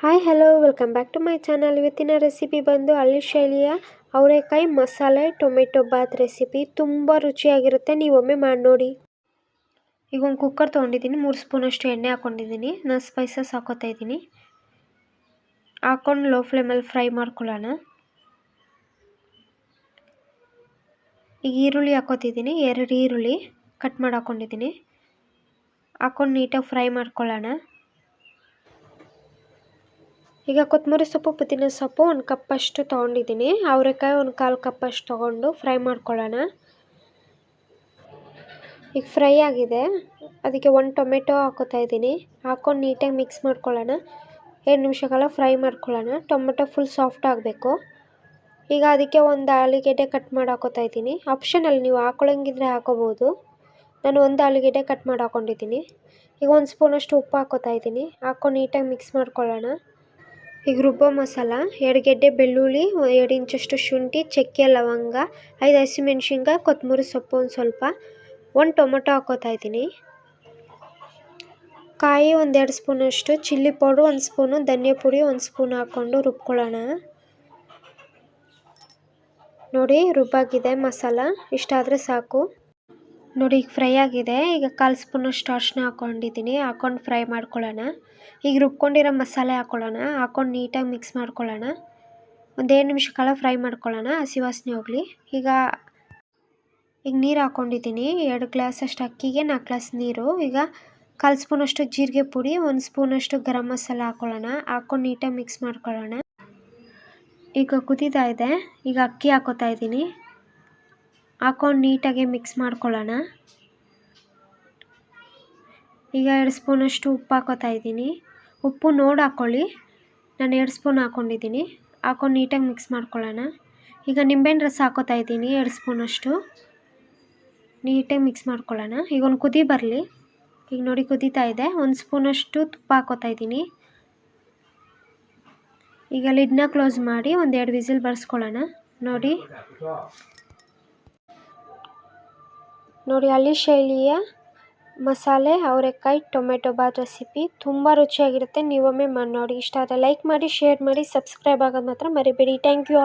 Hi, hello, welcome back to my channel. ಇವತ್ತಿನ recipe ಬಂದು ಹಳ್ಳಿ ಶೈಲಿಯ ಅವರೆಕಾಯಿ ಮಸಾಲೆ ಟೊಮೆಟೊ ಬಾತ್ ರೆಸಿಪಿ. ತುಂಬ ರುಚಿಯಾಗಿರುತ್ತೆ ನೀವು ಒಮ್ಮೆ ಮಾಡಿ ನೋಡಿ. ಈಗ ಒಂದು ಕುಕ್ಕರ್ ತೊಗೊಂಡಿದ್ದೀನಿ. ಮೂರು ಸ್ಪೂನಷ್ಟು ಎಣ್ಣೆ ಹಾಕ್ಕೊಂಡಿದ್ದೀನಿ ನಾನು ಸ್ಪೈಸಸ್ ಹಾಕೋತಾ ಇದ್ದೀನಿ. ಹಾಕ್ಕೊಂಡು ಲೋ ಫ್ಲೇಮಲ್ಲಿ ಫ್ರೈ ಮಾಡ್ಕೊಳ್ಳೋಣ. ಈಗ ಈರುಳ್ಳಿ ಹಾಕೋತಿದ್ದೀನಿ. ಎರಡು ಈರುಳ್ಳಿ ಕಟ್ ಮಾಡಿ ಹಾಕ್ಕೊಂಡಿದ್ದೀನಿ ಹಾಕ್ಕೊಂಡು ನೀಟಾಗಿ ಫ್ರೈ ಮಾಡ್ಕೊಳ್ಳೋಣ. ಈಗ ಕೊತ್ತಂಬರಿ ಸೊಪ್ಪು ಪುದೀನ ಸೊಪ್ಪು ಒಂದು ಕಪ್ಪಷ್ಟು ತೊಗೊಂಡಿದ್ದೀನಿ. ಅವರೆಕಾಯಿ ಒಂದು ಕಾಲು ಕಪ್ಪಷ್ಟು ತೊಗೊಂಡು ಫ್ರೈ ಮಾಡ್ಕೊಳ್ಳೋಣ. ಈಗ ಫ್ರೈ ಆಗಿದೆ. ಅದಕ್ಕೆ ಒಂದು ಟೊಮೆಟೊ ಹಾಕೋತಾ ಇದ್ದೀನಿ. ಹಾಕ್ಕೊಂಡು ನೀಟಾಗಿ ಮಿಕ್ಸ್ ಮಾಡ್ಕೊಳ್ಳೋಣ. ಎರಡು ನಿಮಿಷಗಳ ಫ್ರೈ ಮಾಡ್ಕೊಳ್ಳೋಣ. ಟೊಮೆಟೊ ಫುಲ್ ಸಾಫ್ಟ್ ಆಗಬೇಕು. ಈಗ ಅದಕ್ಕೆ ಒಂದು ಆಲೂಗೆಡ್ಡೆ ಕಟ್ ಮಾಡಿ ಹಾಕೋತಾ ಇದ್ದೀನಿ. ಆಪ್ಷನಲ್ಲಿ ನೀವು ಹಾಕೊಳ್ಳೋಂಗಿದ್ರೆ ಹಾಕೋಬೋದು. ನಾನು ಒಂದು ಆಲೂಗೆಡ್ಡೆ ಕಟ್ ಮಾಡಿ ಹಾಕೊಂಡಿದ್ದೀನಿ. ಈಗ ಒಂದು ಸ್ಪೂನಷ್ಟು ಉಪ್ಪು ಹಾಕೋತಾ ಇದ್ದೀನಿ. ಹಾಕ್ಕೊಂಡು ನೀಟಾಗಿ ಮಿಕ್ಸ್ ಮಾಡ್ಕೊಳ್ಳೋಣ. ಈಗ ರುಬ್ಬೋ ಮಸಾಲ ಎರಡು ಗೆಡ್ಡೆ ಬೆಳ್ಳುಳ್ಳಿ, ಎರಡು ಇಂಚಷ್ಟು ಶುಂಠಿ, ಚಕ್ಕೆ, ಲವಂಗ, ಐದು ಹಸಿಮೆಣ್ಸಿನ್ಕಾಯಿ ಕೊತ್ತಂಬರಿ ಸೊಪ್ಪು ಒಂದು ಸ್ವಲ್ಪ, ಒಂದು ಟೊಮೊಟೊ ಹಾಕೋತಾ ಇದ್ದೀನಿ. ಕಾಯಿ ಒಂದೆರಡು ಸ್ಪೂನಷ್ಟು, ಚಿಲ್ಲಿ ಪೌಡ್ರು ಒಂದು ಸ್ಪೂನು, ಧನಿಯಾ ಪುಡಿ ಒಂದು ಸ್ಪೂನ್ ಹಾಕ್ಕೊಂಡು ರುಬ್ಕೊಳ್ಳೋಣ. ನೋಡಿ, ರುಬ್ಬಾಗಿದೆ ಮಸಾಲ, ಇಷ್ಟಾದರೆ ಸಾಕು. ನೋಡಿ, ಈಗ ಫ್ರೈ ಆಗಿದೆ. ಈಗ ಕಾಲು ಸ್ಪೂನಷ್ಟು ಅರಿಶಿನ ಹಾಕ್ಕೊಂಡಿದ್ದೀನಿ ಹಾಕ್ಕೊಂಡು ಫ್ರೈ ಮಾಡ್ಕೊಳ್ಳೋಣ. ಈಗ ರುಬ್ಕೊಂಡಿರೋ ಮಸಾಲೆ ಹಾಕ್ಕೊಳ್ಳೋಣ ಹಾಕ್ಕೊಂಡು ನೀಟಾಗಿ ಮಿಕ್ಸ್ ಮಾಡ್ಕೊಳ್ಳೋಣ. ಒಂದೆರಡು ನಿಮಿಷ ಕಾಲ ಫ್ರೈ ಮಾಡ್ಕೊಳ್ಳೋಣ. ಹಸಿ ವಾಸನೆ ಹೋಗಲಿ. ಈಗ ಈಗ ನೀರು ಹಾಕ್ಕೊಂಡಿದ್ದೀನಿ ಎರಡು ಗ್ಲಾಸಷ್ಟು ಅಕ್ಕಿಗೆ, ನಾಲ್ಕು ಗ್ಲಾಸ್ ನೀರು. ಈಗ ಕಾಲು ಸ್ಪೂನಷ್ಟು ಜೀರಿಗೆ ಪುಡಿ, ಒಂದು ಸ್ಪೂನಷ್ಟು ಗರಂ ಮಸಾಲೆ ಹಾಕ್ಕೊಳ್ಳೋಣ ಹಾಕ್ಕೊಂಡು ನೀಟಾಗಿ ಮಿಕ್ಸ್ ಮಾಡ್ಕೊಳ್ಳೋಣ. ಈಗ ಕುದೀತಾ ಇದೆ. ಈಗ ಅಕ್ಕಿ ಹಾಕೋತಾ ಇದ್ದೀನಿ. ಹಾಕ್ಕೊಂಡು ನೀಟಾಗಿ ಮಿಕ್ಸ್ ಮಾಡ್ಕೊಳ್ಳೋಣ. ಈಗ ಎರಡು ಸ್ಪೂನಷ್ಟು ಉಪ್ಪು ಹಾಕೋತಾ ಇದ್ದೀನಿ. ಉಪ್ಪು ನೋಡಿ ಹಾಕ್ಕೊಳ್ಳಿ. ನಾನು ಎರಡು ಸ್ಪೂನ್ ಹಾಕ್ಕೊಂಡಿದ್ದೀನಿ. ಹಾಕೊಂಡು ನೀಟಾಗಿ ಮಿಕ್ಸ್ ಮಾಡ್ಕೊಳ್ಳೋಣ. ಈಗ ನಿಂಬೆಹಣ್ಣು ರಸ ಹಾಕೋತಾ ಇದ್ದೀನಿ ಎರಡು ಸ್ಪೂನಷ್ಟು. ನೀಟಾಗಿ ಮಿಕ್ಸ್ ಮಾಡ್ಕೊಳ್ಳೋಣ. ಈಗ ಒಂದು ಕುದಿ ಬರಲಿ. ಈಗ ನೋಡಿ ಕುದೀತಾ ಇದೆ. ಒಂದು ಸ್ಪೂನಷ್ಟು ತುಪ್ಪ ಹಾಕೋತಾ ಇದ್ದೀನಿ. ಈಗ ಲಿಡ್ನ ಕ್ಲೋಸ್ ಮಾಡಿ ಒಂದೆರಡು ವಿಸಿಲ್ ಬರ್ಸ್ಕೊಳ್ಳೋಣ. ನೋಡಿ. ನೋಡಿ ಹಳ್ಳಿ ಶೈಲಿಯ ಮಸಾಲೆ, ಅವರೆಕಾಯಿ, ಟೊಮೆಟೊ ಬಾತ್ ರೆಸಿಪಿ ತುಂಬ ರುಚಿಯಾಗಿರುತ್ತೆ. ನೀವೊಮ್ಮೆ ಮಾಡಿ ನೋಡಿ ಇಷ್ಟ ಆದರೆ ಲೈಕ್ ಮಾಡಿ ಶೇರ್ ಮಾಡಿ ಸಬ್ಸ್ಕ್ರೈಬ್ ಆಗೋದು ಮಾತ್ರ ಮರಿಬೇಡಿ. Thank you all